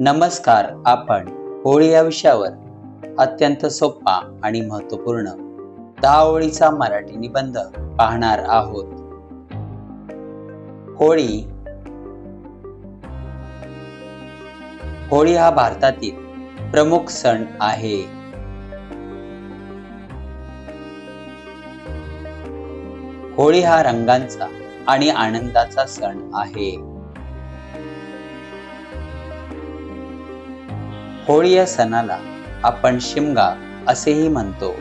नमस्कार आपण होळी या विषयावर अत्यंत सोपा आणि महत्त्वपूर्ण दहा ओळीचा मराठी निबंध पाहणार आहोत. होळी होळी हा भारतातील प्रमुख सण आहे. होळी हा रंगांचा आणि आनंदाचा सण आहे. होळी या सणाला आपण शिमगा असेही म्हणतो.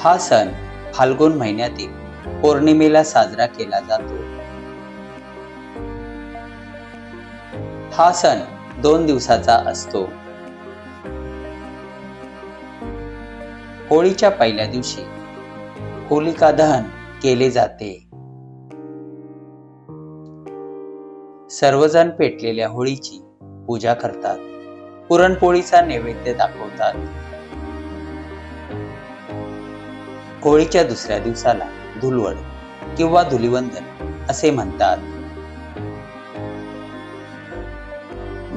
हा सण फाल्गुन महिन्यातील पौर्णिमेला साजरा केला जातो. हा सण दोन दिवसाचा असतो. होळीच्या पहिल्या दिवशी होलिका दहन केले जाते. सर्वजण पेटलेल्या होळीची पूजा करतात. पुरणपोळीचा नैवेद्य दाखवतात. होळीच्या दुसऱ्या दिवसाला धुलवड किंवा धुलिवंदन असे म्हणतात.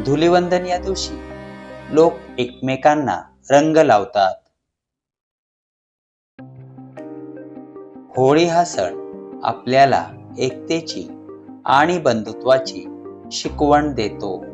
धुलिवंदन या दिवशी लोक एकमेकांना रंग लावतात. होळी हा सण आपल्याला एकतेची आणि बंधुत्वाची शिकवण देतो.